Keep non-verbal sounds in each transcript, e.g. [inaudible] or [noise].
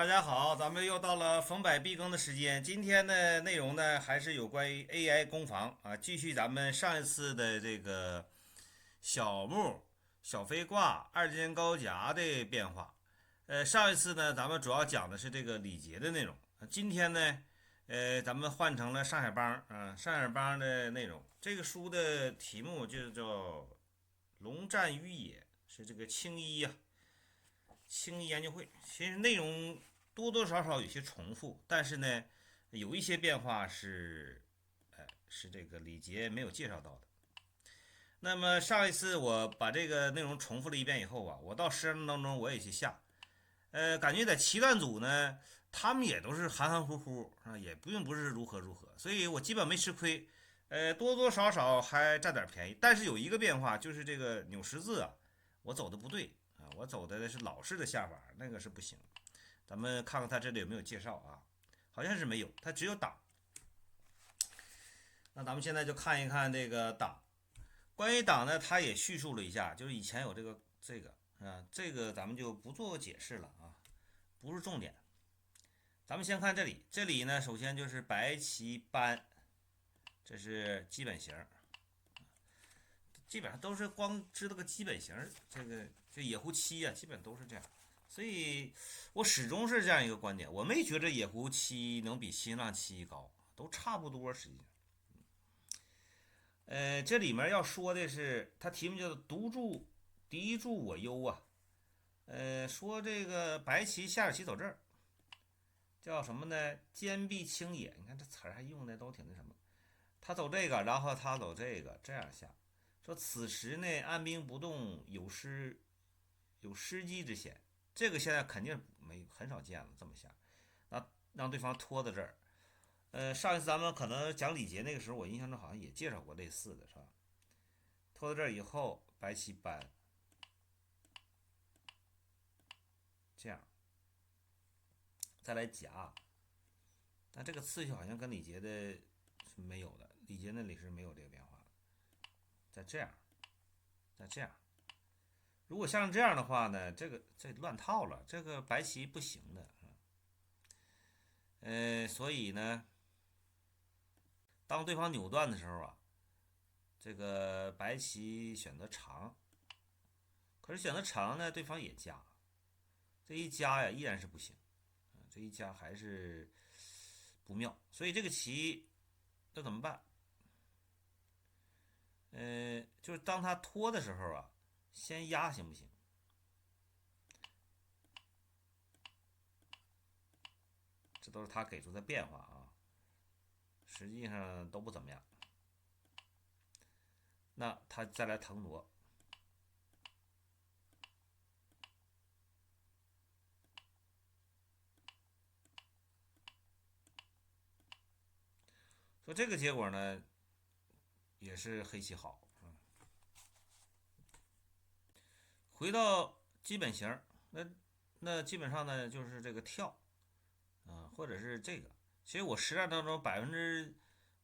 大家好，咱们又到了逢百必更的时间。今天的内容呢，还是有关于 AI 攻防啊，继续咱们上一次的这个小木、小飞挂、二阶高夹的变化。呃，上一次呢，咱们主要讲的是这个礼节的内容。今天呢，呃，咱们换成了上海帮啊，上海帮的内容。这个书的题目就叫《龙战于野》，是这个青衣呀，青衣研究会。其实内容。多多少少有些重复，但是呢，有一些变化是，呃，是这个李杰没有介绍到的。那么上一次我把这个内容重复了一遍以后啊，我到实战当中我也去下，呃，感觉在七段组呢，他们也都是含含糊糊啊，也并不是如何如何，所以我基本没吃亏，呃，多多少少还占点便宜。但是有一个变化，就是这个扭十字啊，我走的不对，我走的是老式的下法，那个是不行。咱们看看他这里有没有介绍啊？好像是没有，他只有党。那咱们现在就看一看这个党。关于党呢，他也叙述了一下，就是以前有这个这个啊，这个咱们就不做解释了啊，不是重点。咱们先看这里，这里呢，首先就是白旗班，这是基本型，基本上都是光知道个基本型，这个这野狐七呀，基本都是这样。所以，我始终是这样一个观点，我没觉着野狐七能比新浪七高，都差不多。实际上，呃，这里面要说的是，它题目叫做“独助敌助我忧”啊，呃，说这个白棋下着棋走这儿，叫什么呢？坚壁清野。你看这词儿还用的都挺那什么。他走这个，然后他走这个，这样下。说此时呢，按兵不动，有失有失机之险。这个现在肯定没很少见了，这么下，那让对方拖在这儿。呃，上一次咱们可能讲李杰那个时候，我印象中好像也介绍过类似的，是吧？拖到这儿以后，白棋搬，这样，再来夹。但这个次序好像跟李杰的是没有的，李杰那里是没有这个变化。再这样，再这样。如果像这样的话呢，这个这乱套了，这个白棋不行的啊，呃，所以呢，当对方扭断的时候啊，这个白棋选择长，可是选择长呢，对方也加，这一加呀依然是不行，这一加还是不妙，所以这个棋那怎么办？呃，就是当他拖的时候啊。先压行不行？这都是他给出的变化啊，实际上都不怎么样。那他再来腾挪，说这个结果呢，也是黑棋好。回到基本型，那那基本上呢就是这个跳，啊，或者是这个。其实我实战当中百分之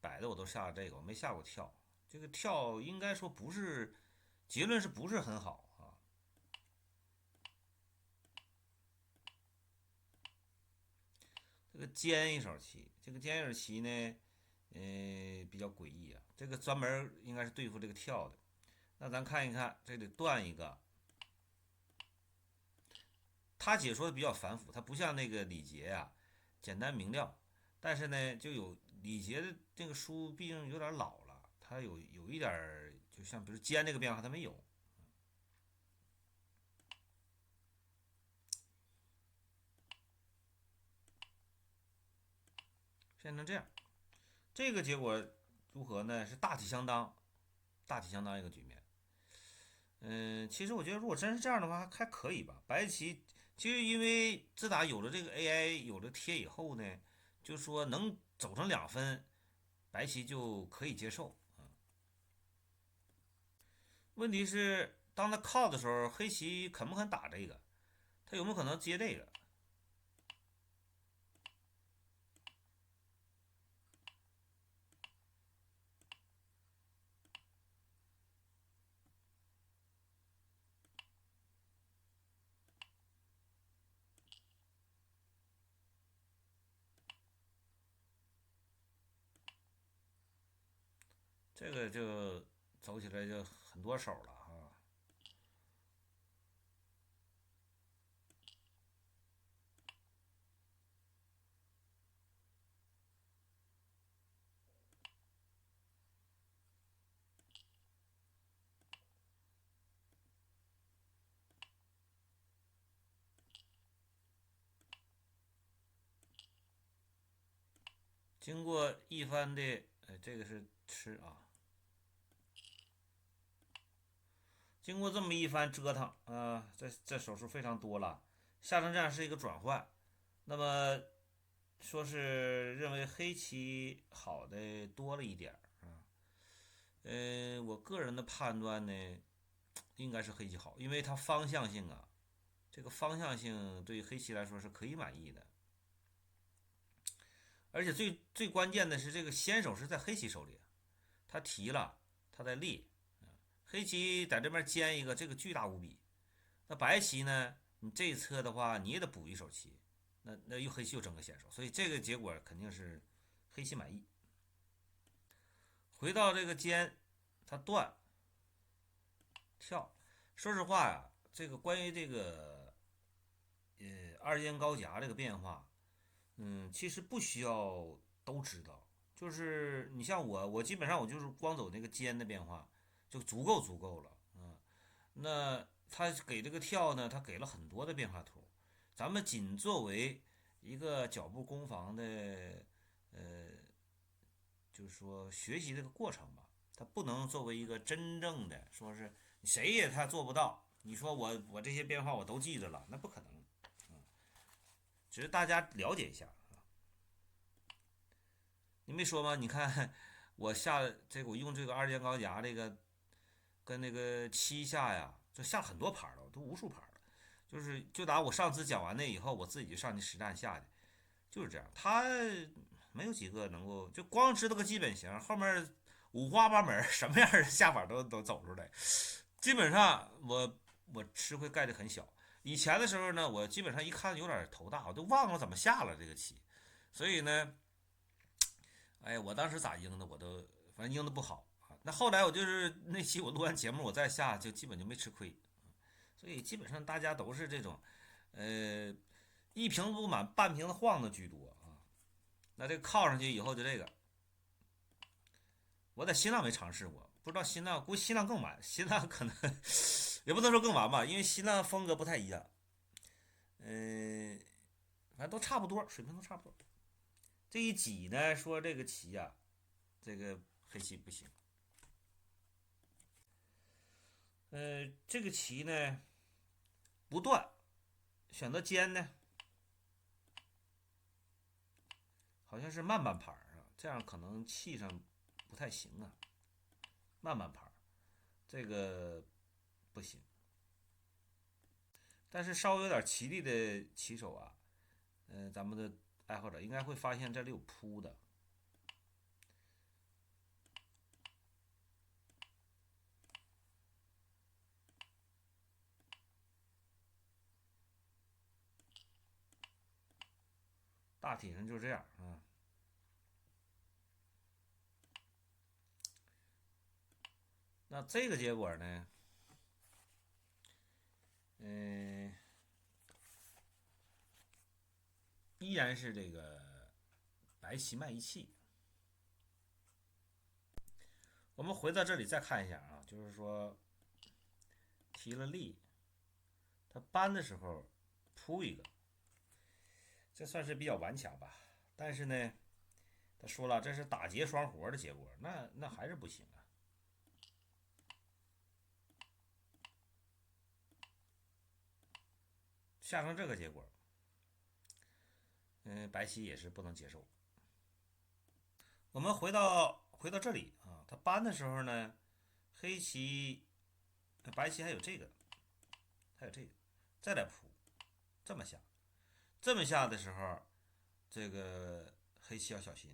百的我都下了这个，我没下过跳。这个跳应该说不是，结论是不是很好啊？这个尖一手棋，这个尖一手棋呢，嗯，比较诡异啊。这个专门应该是对付这个跳的。那咱看一看，这里断一个。他解说的比较繁复，他不像那个李杰呀，简单明了。但是呢，就有李杰的这个书，毕竟有点老了，他有有一点，就像比如尖这个变化，他没有。变成这样，这个结果如何呢？是大体相当，大体相当一个局面。嗯，其实我觉得，如果真是这样的话，还可以吧。白棋。其实，因为自打有了这个 AI 有了贴以后呢，就说能走成两分，白棋就可以接受啊。问题是，当他靠的时候，黑棋肯不肯打这个？他有没有可能接这个？这个就走起来就很多手了哈。经过一番的，呃，这个是吃啊。经过这么一番折腾啊，这这手术非常多了，下成这样是一个转换。那么说是认为黑棋好的多了一点啊。嗯，我个人的判断呢，应该是黑棋好，因为它方向性啊，这个方向性对于黑棋来说是可以满意的。而且最最关键的是，这个先手是在黑棋手里，他提了，他在立，黑棋在这边尖一个，这个巨大无比。那白棋呢？你这一侧的话，你也得补一手棋，那那又黑棋又争个先手，所以这个结果肯定是黑棋满意。回到这个尖，他断跳。说实话呀，这个关于这个呃二尖高夹这个变化。嗯，其实不需要都知道，就是你像我，我基本上我就是光走那个尖的变化就足够足够了啊。那他给这个跳呢，他给了很多的变化图，咱们仅作为一个脚步攻防的，呃，就是说学习这个过程吧，它不能作为一个真正的说是谁也他做不到。你说我我这些变化我都记着了，那不可能。嗯只是大家了解一下啊，你没说吗？你看 [laughs] 我下这个，我用这个二尖高夹这个，跟那个七下呀，就下很多盘了，都无数盘了。就是就拿我上次讲完那以后，我自己就上去实战下的，就是这样。他没有几个能够就光知道个基本型，后面五花八门，什么样的下法都都走出来。基本上我我吃亏概率很小。以前的时候呢，我基本上一看有点头大，我都忘了怎么下了这个棋，所以呢，哎，我当时咋应的，我都反正应的不好。那后来我就是那期我录完节目，我再下就基本就没吃亏，所以基本上大家都是这种，呃，一瓶不满半瓶子晃的居多啊。那这靠上去以后就这个，我在新浪没尝试过，不知道新浪估计新浪更满，新浪可能。[laughs] 也不能说更完吧，因为新浪风格不太一样，嗯，反正都差不多，水平都差不多。这一挤呢，说这个棋呀，这个黑棋不行。呃，这个棋呢不断，选择尖呢，好像是慢半拍啊，这样可能气上不太行啊，慢半拍，这个。不行，但是稍微有点棋力的棋手啊，嗯，咱们的爱好者应该会发现这里有铺的，大体上就是这样啊。那这个结果呢？嗯，依然是这个白棋卖一气。我们回到这里再看一下啊，就是说提了力，他搬的时候铺一个，这算是比较顽强吧。但是呢，他说了这是打劫双活的结果，那那还是不行啊。下成这个结果，嗯，白棋也是不能接受。我们回到回到这里啊，他搬的时候呢，黑棋、白棋还有这个，还有这个，再来铺，这么下，这么下的时候，这个黑棋要小心。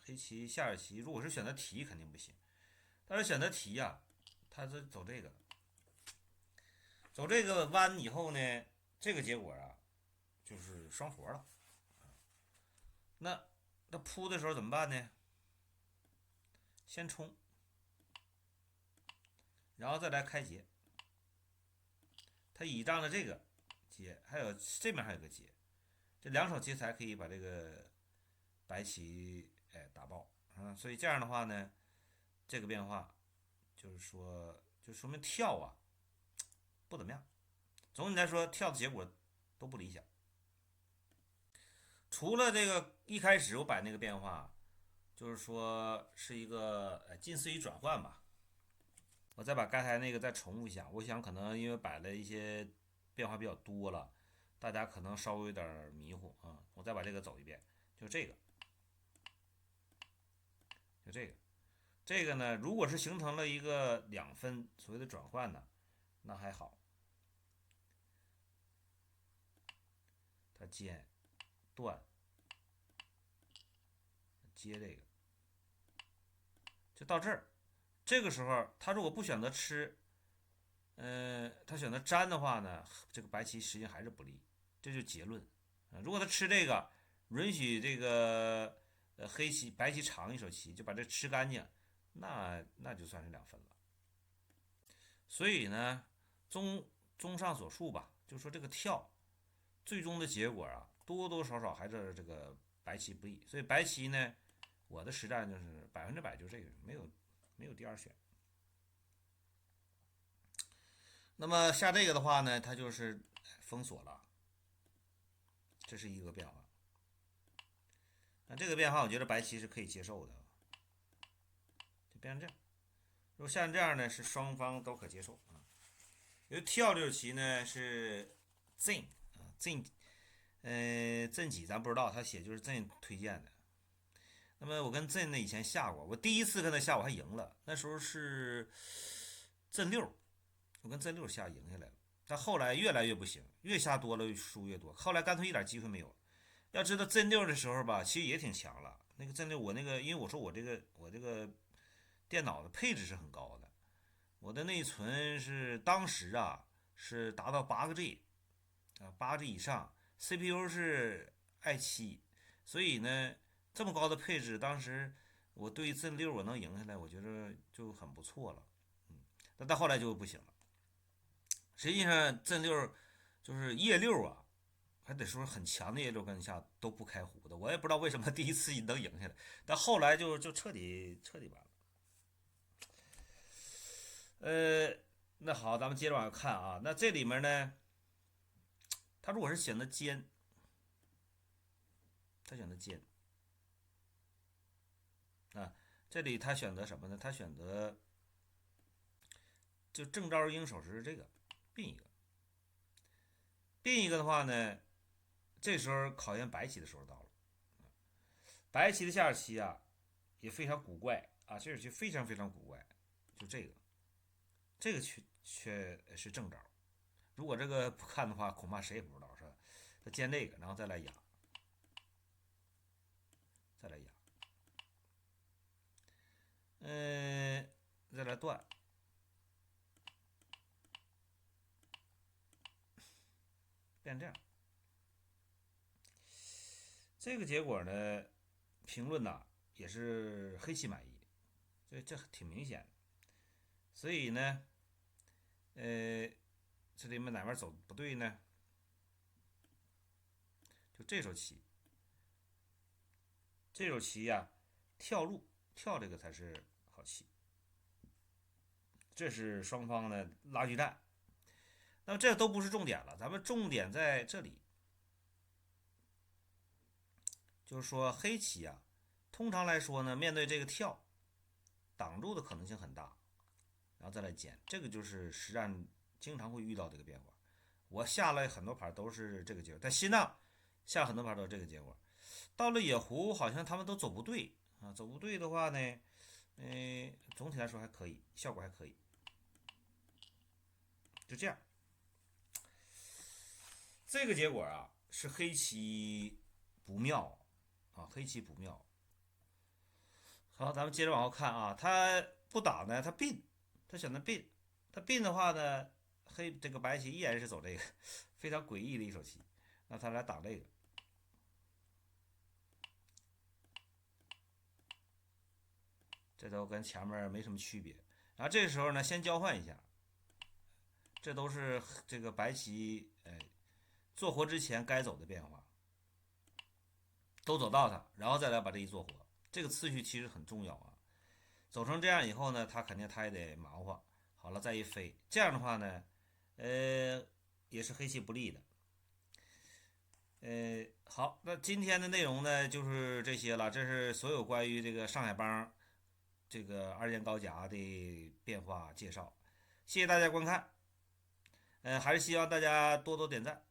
黑棋下着棋，如果是选择提，肯定不行。但是选择提呀，他是走这个，走这个弯以后呢？这个结果啊，就是双活了。那那扑的时候怎么办呢？先冲，然后再来开劫。他倚仗着这个劫，还有这面还有个劫，这两手棋才可以把这个白棋哎打爆啊！所以这样的话呢，这个变化就是说，就说明跳啊不怎么样。总体来说，跳的结果都不理想。除了这个一开始我摆那个变化，就是说是一个呃近似于转换吧。我再把刚才那个再重复一下，我想可能因为摆了一些变化比较多了，大家可能稍微有点迷糊啊。我再把这个走一遍，就这个，就这个，这个呢，如果是形成了一个两分所谓的转换呢，那还好，它尖断接这个，就到这儿。这个时候，他如果不选择吃，嗯，他选择粘的话呢，这个白棋实际上还是不利，这就结论。如果他吃这个，允许这个呃黑棋白棋长一手棋，就把这吃干净，那那就算是两分了。所以呢，综综上所述吧，就说这个跳，最终的结果啊，多多少少还是这个白棋不利。所以白棋呢，我的实战就是百分之百就这个没有。没有第二选。那么下这个的话呢，它就是封锁了，这是一个变化。那这个变化，我觉得白棋是可以接受的，就变成这样。如果像这样呢，是双方都可接受啊。因为跳这手棋呢是朕啊朕，呃朕几咱不知道，他写就是朕推荐的。那么我跟朕呢以前下过，我第一次跟他下我还赢了，那时候是朕六，我跟朕六下赢下来了。但后来越来越不行，越下多了输越多，后来干脆一点机会没有。要知道朕六的时候吧，其实也挺强了。那个真六我那个，因为我说我这个我这个电脑的配置是很高的，我的内存是当时啊是达到八个 G 啊八 G 以上，CPU 是 i 七，所以呢。这么高的配置，当时我对阵六我能赢下来，我觉得就很不错了。嗯，但到后来就不行了。实际上阵六就是夜六啊，还得说很强的夜六跟下都不开胡的。我也不知道为什么 [laughs] 第一次能赢下来，但后来就就彻底彻底完了。呃，那好，咱们接着往下看啊。那这里面呢，他如果是选择尖，他选择尖。啊，这里他选择什么呢？他选择就正招鹰手是这个并一个，并一个的话呢，这时候考验白棋的时候到了。白棋的下棋啊也非常古怪啊，这手棋非常非常古怪，就这个，这个却却是正招。如果这个不看的话，恐怕谁也不知道是吧？他见这个，然后再来压，再来压。嗯，再来断，变这样。这个结果呢，评论呐也是黑棋满意，这这挺明显。所以呢，呃，这里面哪边走不对呢？就这手棋，这手棋呀，跳路跳这个才是。好棋，这是双方的拉锯战。那这都不是重点了，咱们重点在这里，就是说黑棋啊，通常来说呢，面对这个跳，挡住的可能性很大，然后再来捡，这个就是实战经常会遇到这个变化。我下了很多盘都是这个结果，但新浪下很多盘都是这个结果，到了野狐好像他们都走不对啊，走不对的话呢？嗯，总体来说还可以，效果还可以，就这样。这个结果啊，是黑棋不妙啊，黑棋不妙。好，咱们接着往后看啊，他不打呢，他并，他选择并，他并的话呢，黑这个白棋依然是走这个非常诡异的一手棋，那他来打这个。这都跟前面没什么区别，然后这个时候呢，先交换一下，这都是这个白棋做活之前该走的变化，都走到它，然后再来把这一做活，这个次序其实很重要啊。走成这样以后呢，他肯定他也得忙活。好了，再一飞，这样的话呢，呃，也是黑棋不利的。呃，好，那今天的内容呢就是这些了。这是所有关于这个上海帮这个二件高夹的变化介绍。谢谢大家观看，呃，还是希望大家多多点赞。